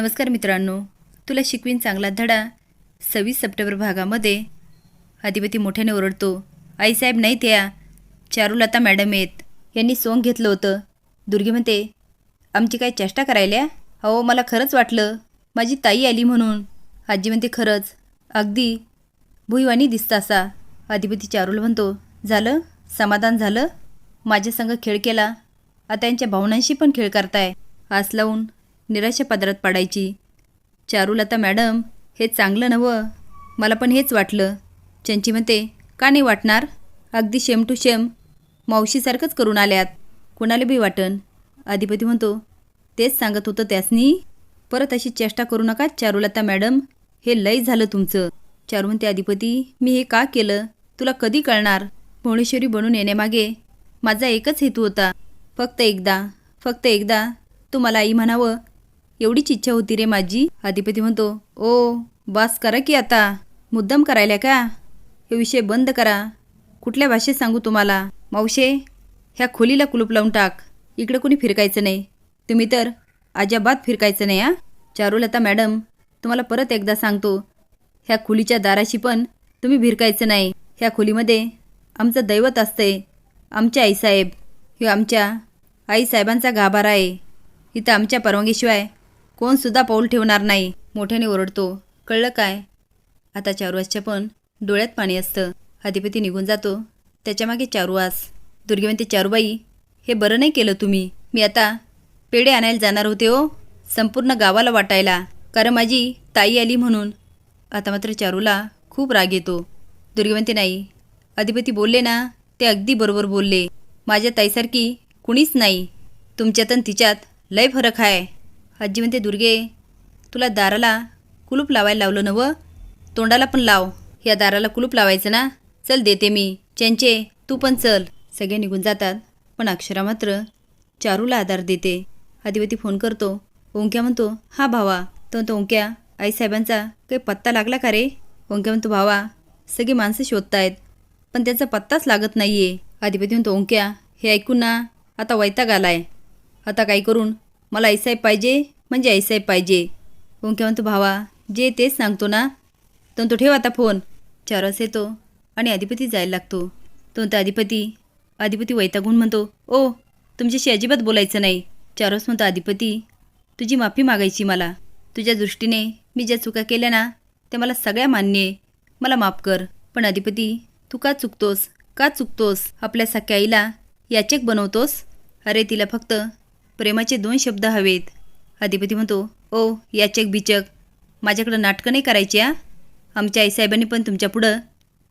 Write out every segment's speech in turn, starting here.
नमस्कार मित्रांनो. तुला शिकवीन चांगला धडा सव्वीस सप्टेंबर भागामध्ये. अधिपती मोठ्याने ओरडतो आईसाहेब नाही त्या चारुलता मॅडम आहेत. यांनी सोंग घेतलं होतं. दुर्गी म्हणते आमची काय चेष्टा करायल्या? अहो मला खरंच वाटलं. माझी ताई आली म्हणून. आजी म्हणते खरंच. अगदी. भुईवाणी दिसता असा. अधिपती चारुल म्हणतो झालं? समाधान झालं? माझ्या संग खेळ केला. आता यांच्या भावनांशी पण खेळ करताय. आस लावून निराशा पदरात पाडायची. चारुलता मॅडम हे चांगलं नवं मला पण हेच वाटलं. चंची म्हणते का नाही वाटणार? अगदी शेम टू शेम. मावशीसारखंच करून आल्यात. कोणाला बी वाटन. अधिपती म्हणतो तेच सांगत होतं त्यासनी. परत अशी चेष्टा करू नका चारुलता मॅडम. हे लय झालं तुमचं. चारू म्हणते अधिपती मी हे का केलं? तुला कधी कळणार? भुवनेश्वरी बनून येण्यामागे माझा एकच हेतू होता. फक्त एकदा फक्त एकदा. तू मला आई म्हणावं एवढीच इच्छा होती रे माझी. अधिपती म्हणतो ओ बास करा की आता. मुद्दाम करायला का? हे विषय बंद करा. कुठल्या भाषेत सांगू तुम्हाला? मावशे ह्या खोलीला कुलूप लावून टाक. इकडे कोणी फिरकायचं नाही. तुम्ही तर अजाबात फिरकायचं नाही हा? चारुलता मॅडम तुम्हाला परत एकदा सांगतो. ह्या खोलीच्या दाराशी पण तुम्ही भिरकायचं नाही. ह्या खोलीमध्ये आमचं दैवत असतंय. आमच्या आईसाहेब. हे आमच्या आईसाहेबांचा गाभारा आहे. इथं आमच्या परवानगीशिवाय कोणसुद्धा पाऊल ठेवणार नाही. मोठ्याने ओरडतो. कळलं काय? आता चारुवासच्या पण डोळ्यात पाणी असतं. अधिपती निघून जातो. त्याच्यामागे चारुवास दुर्गवंती चारुबाई हे बरं नाही केलं तुम्ही. मी आता पेढे आणायला जाणार होते हो. संपूर्ण गावाला वाटायला. कारण माझी ताई आली म्हणून. आता मात्र चारूला खूप राग येतो. दुर्गवंती नाही. अधिपती बोलले ना ते अगदी बरोबर बोलले. माझ्या ताईसारखी कुणीच नाही. तुमच्यात आणि तिच्यात लय फरक आहे आजी म्हणते दुर्गे तुला दाराला कुलूप लावायला लावलं नवं तोंडाला पण लाव. या दाराला कुलूप लावायचं ना? चल देते मी. चंचे तू पण चल. सगळे निघून जातात. पण अक्षरा मात्र चारूला आधार देते. आदिवती फोन करतो. ओंक्या म्हणतो हा भावा. तो म्हणतो ओंक्या आईसाहेबांचा काही पत्ता लागला का रे? ओंक्या म्हणतो भावा सगळी माणसं शोधतायत पण त्याचा पत्ताच लागत नाही आहे अधिपती म्हणतो ओंक्या हे ऐकून ना आता वैताग आला आहे आता काय करून? मला आईसाहेब पाहिजे? म्हणजे ऐसे पाहिजे. ओंक्या म्हणतो भावा जे तेच सांगतो ना तो तो ठेव आता फोन. चार वाजता येतो आणि अधिपती जायला लागतो. तो म्हणतो अधिपती अधिपती वैतागून म्हणतो ओ तुमच्याशी अजिबात बोलायचं नाही. चार वाजता म्हणतो अधिपती तुझी माफी मागायची मला. तुझ्या दृष्टीने मी ज्या चुका केल्या ना त्या मला सगळ्या मान्य आहे. मला माफ कर. पण अधिपती तू का चुकतोस? का चुकतोस? आपल्या सख्या आईला याचेक बनवतोस? अरे तिला फक्त प्रेमाचे दोन शब्द हवेत. अधिपती म्हणतो ओ याचक बिचक. माझ्याकडं नाटकं नाही करायची आ? आमच्या आईसाहेबांनी पण तुमच्यापुढं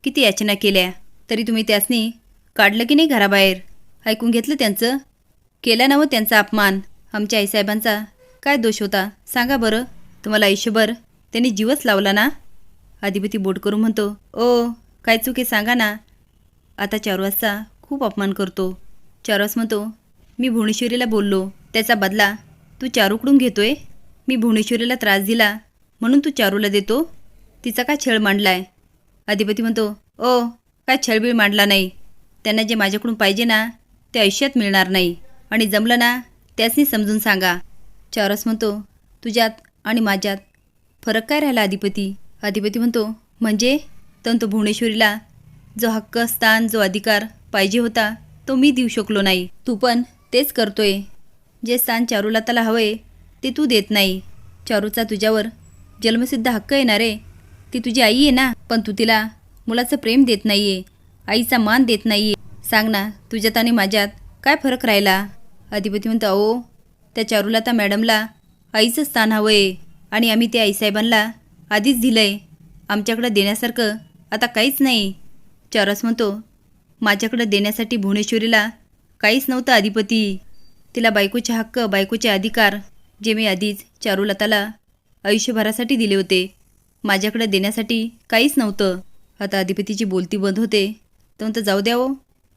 किती याचना केल्या. तरी तुम्ही त्यासनी काढलं की नाही घराबाहेर? ऐकून घेतलं त्यांचं? केला ना व त्यांचा अपमान. आमच्या आईसाहेबांचा काय दोष होता? सांगा बरं. तुम्हाला आयुष्यभर त्यांनी जीवच लावला ना? अधिपती बोट करून म्हणतो ओ काय चुके सांगा ना. आता चारवासचा खूप अपमान करतो. चारवास म्हणतो मी भुवनेश्वरीला बोललो. त्याचा बदला तू चारूकडून घेतोय? मी भुवनेश्वरीला त्रास दिला. म्हणून तू चारूला देतो? तिचा काय छळ मांडलाय? अधिपती म्हणतो ओ काय छळबीळ मांडला नाही. त्यांना जे माझ्याकडून पाहिजे ना ते आयुष्यात मिळणार नाही. आणि जमलं ना त्यासनी समजून सांगा. चारस म्हणतो तुझ्यात आणि माझ्यात फरक काय राहिला अधिपती? अधिपती म्हणतो म्हणजे? तर तो भुवनेश्वरीला जो हक्क स्थान जो अधिकार पाहिजे होता तो मी देऊ शकलो नाही. तू पण तेच करतोय. जे स्थान चारुलताला हवंय ते तू देत नाही. चारूचा तुझ्यावर जन्मसिद्ध हक्क येणार आहे ती तुझी आई आहे ना? पण तू तिला मुलाचं प्रेम देत नाही आहे आईचा मान देत नाही आहे सांग ना तुझ्यात आणि माझ्यात काय फरक राहिला? अधिपती म्हणतो अहो त्या चारुलता मॅडमला आईचं स्थान हवं आहे आणि आम्ही त्या आईसाहेबांना आधीच दिलंय. आमच्याकडं देण्यासारखं आता काहीच नाही. चारस म्हणतो माझ्याकडं देण्यासाठी भुवनेश्वरीला काहीच नव्हतं अधिपती. तिला बायकोचे हक्क बायकोचे अधिकार जे मी आधीच चारुलताला आयुष्यभरासाठी दिले होते माझ्याकडे देण्यासाठी काहीच नव्हतं. आता अधिपतीची बोलती बंद होते. तर म्हणतं जाऊ द्या हो,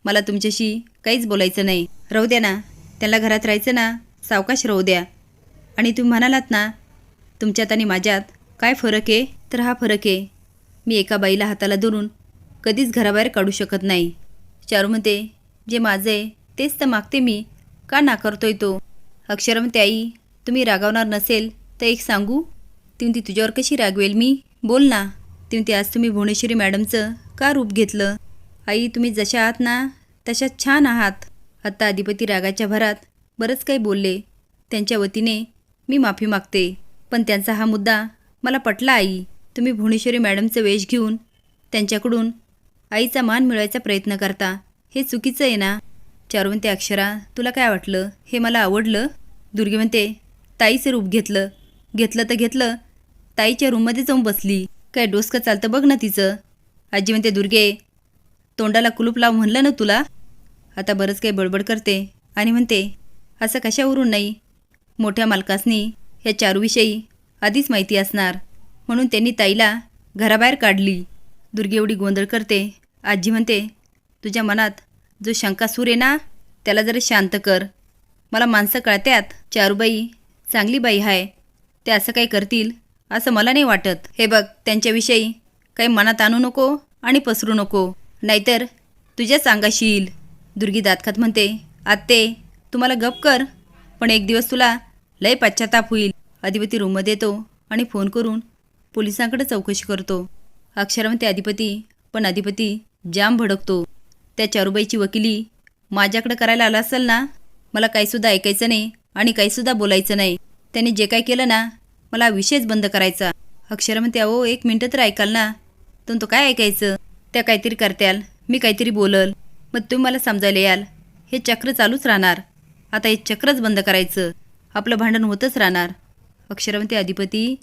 मला तुमच्याशी काहीच बोलायचं नाही. राहू द्या ना त्याला घरात राहायचं ना सावकाश राहू द्या. आणि तुम्ही म्हणालात ना तुमच्यात आणि माझ्यात काय फरक आहे? तर हा फरक आहे. मी एका बाईला हाताला धरून कधीच घराबाहेर काढू शकत नाही. चारू म्हणते जे माझं आहे तेच तर मागते मी. का नाकारतोय तो? अक्षर म्हणते आई तुम्ही रागावणार नसेल तर एक सांगू? ती तुझ्यावर कशी रागवेल मी? बोल ना. ती आज तुम्ही भुवनेश्वरी मॅडमचं का रूप घेतलं? आई तुम्ही जशा आहात ना तशा छान आहात. आत्ता अधिपती रागाच्या भरात बरंच काही बोलले. त्यांच्या वतीने मी माफी मागते. पण त्यांचा हा मुद्दा मला पटला आई. तुम्ही भुवनेश्वरी मॅडमचं वेश घेऊन त्यांच्याकडून आईचा मान मिळवायचा प्रयत्न करता. हे चुकीचं आहे ना? चारू म्हणते अक्षरा तुला काय वाटलं? हे मला आवडलं. दुर्गे म्हणते ताईचं रूप घेतलं. घेतलं तर घेतलं. ताईच्या रूममध्ये जाऊन बसली. काय डोसकं चालतं बघ ना तिचं. आजी म्हणते दुर्गे तोंडाला कुलूप लाव म्हणलं ना तुला? आता बरंच काही बडबड करते. आणि म्हणते असं कशावरून नाही? मोठ्या मालकासनी या चारूविषयी आधीच माहिती असणार. म्हणून त्यांनी ताईला घराबाहेर काढली. दुर्गे एवढी गोंधळ करते. आजी म्हणते तुझ्या मनात जो शंकासूर आहे ना त्याला जरा शांत कर. मला माणसं कळत्यात चारूबाई चांगली बाई आहे ते असं काही करतील असं मला नाही वाटत. हे बघ त्यांच्याविषयी काही मनात आणू नको आणि पसरू नको. नाहीतर तुझ्याच अंगाशी येईल. दुर्गी दातखात म्हणते आत्ते तुम्हाला गप कर पण एक दिवस तुला लय पश्चाताप होईल. अधिपती रूममध्ये येतो आणि फोन करून पोलिसांकडे चौकशी करतो. अक्षरा म्हणते अधिपती पण अधिपती जाम भडकतो. त्या चारूबाईची वकिली माझ्याकडे करायला आला असेल ना मला काहीसुद्धा ऐकायचं नाही आणि काहीसुद्धा बोलायचं नाही. त्यांनी जे काय केलं ना मला विषयच बंद करायचा. अक्षर म्हणते अहो एक मिनटं तर ऐकाल ना. तर तो काय ऐकायचं? त्या काहीतरी करत्याल मी काहीतरी बोलल. मग तुम्ही मला समजायला याल. हे चक्र चालूच राहणार. आता हे चक्रच बंद करायचं. आपलं भांडण होतच राहणार. अक्षर म्हणते अधिपती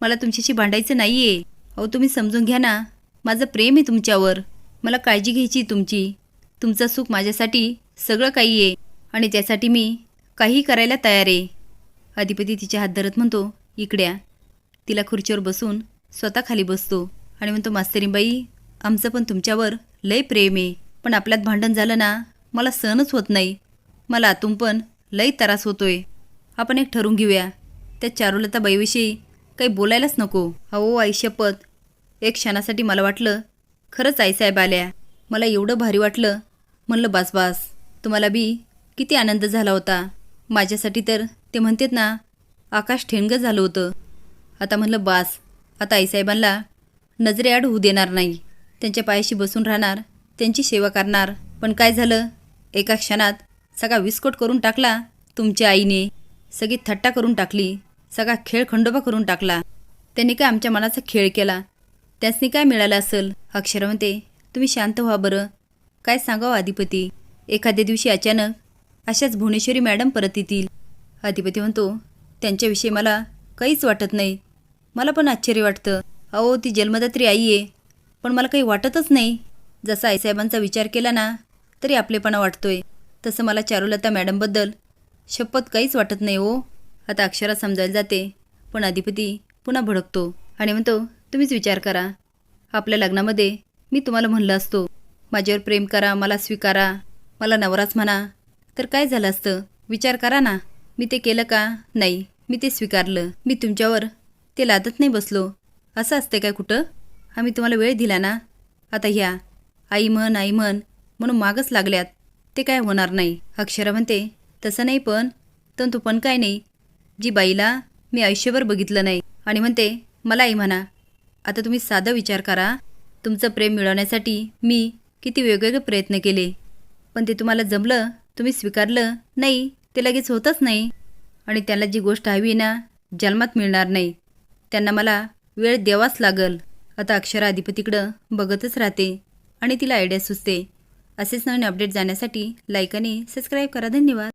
मला तुमच्याशी भांडायचं नाही आहे अहो तुम्ही समजून घ्या ना. माझं प्रेम आहे तुमच्यावर. मला काळजी घ्यायची तुमची. तुमचं सुख माझ्यासाठी सगळं काही आहे आणि त्यासाठी मी काहीही करायला तयार आहे. अधिपती तिच्या हात धरत म्हणतो इकड्या. तिला खुर्चीवर बसून स्वतः खाली बसतो आणि म्हणतो मास्तरीबाई आमचं पण तुमच्यावर लय प्रेम आहे. पण आपल्यात भांडण झालं ना मला सहनच होत नाही. मला आतून पण लय त्रास होतोय. आपण एक ठरवून घेऊया. त्या चारुलता बाईविषयी काही बोलायलाच नको. अहो आई शपथ. एक क्षणासाठी मला वाटलं खरंच आईसाहेब आल्या. मला एवढं भारी वाटलं. म्हणलं बास बास. तुम्हाला बी किती आनंद झाला होता. माझ्यासाठी तर ते म्हणतात ना आकाश ठेणगं झालं होतं. आता म्हणलं बास. आता आईसाहेबांना नजरेआड होऊ देणार नाही. त्यांच्या पायाशी बसून राहणार त्यांची सेवा करणार. पण काय झालं? एका क्षणात सगळा विस्कोट करून टाकला तुमच्या आईने. सगळी थट्टा करून टाकली. सगळा खेळ खंडोबा करून टाकला. त्यांनी काय आमच्या मनाचा खेळ केला? त्यासनी काय मिळालं असेल? अक्षरा म्हणते तुम्ही शांत व्हा बरं. काय सांगावं अधिपती एखाद्या दिवशी अचानक अशाच भुवनेश्वरी मॅडम परत येतील. अधिपती म्हणतो त्यांच्याविषयी मला काहीच वाटत नाही. मला पण आश्चर्य वाटतं. अहो ती जन्मदात्री आई आहे पण मला काही वाटतच नाही. जसा आईसाहेबांचा विचार केला ना तरी आपलेपणा वाटतोय. तसं मला चारुलता मॅडमबद्दल शपथ काहीच वाटत नाही हो. आता अक्षरा समजायला जाते पण अधिपती पुन्हा भडकतो आणि म्हणतो तुम्हीच विचार करा. आपल्या लग्नामध्ये मी तुम्हाला म्हणलं असतो माझ्यावर प्रेम करा मला स्वीकारा मला नवराच म्हणा. तर काय झालं असतं? विचार करा ना. मी ते केलं का? नाही. मी ते स्वीकारलं. मी तुमच्यावर ते लादत नाही बसलो. असं असते काय कुठं? आम्ही तुम्हाला वेळ दिला ना. आता ह्या. आई म्हण आई म्हण. म्हणून मागच लागल्यात. ते काय होणार नाही. अक्षरा म्हणते तसं नाही पण. तंतू पण काय नाही. जी बाईला मी आयुष्यभर बघितलं नाही. आणि म्हणते मला आई म्हणा. आता तुम्ही साधा विचार करा. तुमचं प्रेम मिळवण्यासाठी मी किती वेगवेगळे प्रयत्न केले. पण ते तुम्हाला जमलं तुम्ही स्वीकारलं नाही ते लगेच होतच नाही. आणि त्याला जी गोष्ट हवी ना जन्मात मिळणार नाही. त्यांना मला वेळ द्यावाच लागल. आता अक्षरा अधिपतीकडं बघतच राहते आणि तिला आयडिया सुचते. असेच नवीन अपडेट जाण्यासाठी लाईक आणि सबस्क्राईब करा. धन्यवाद.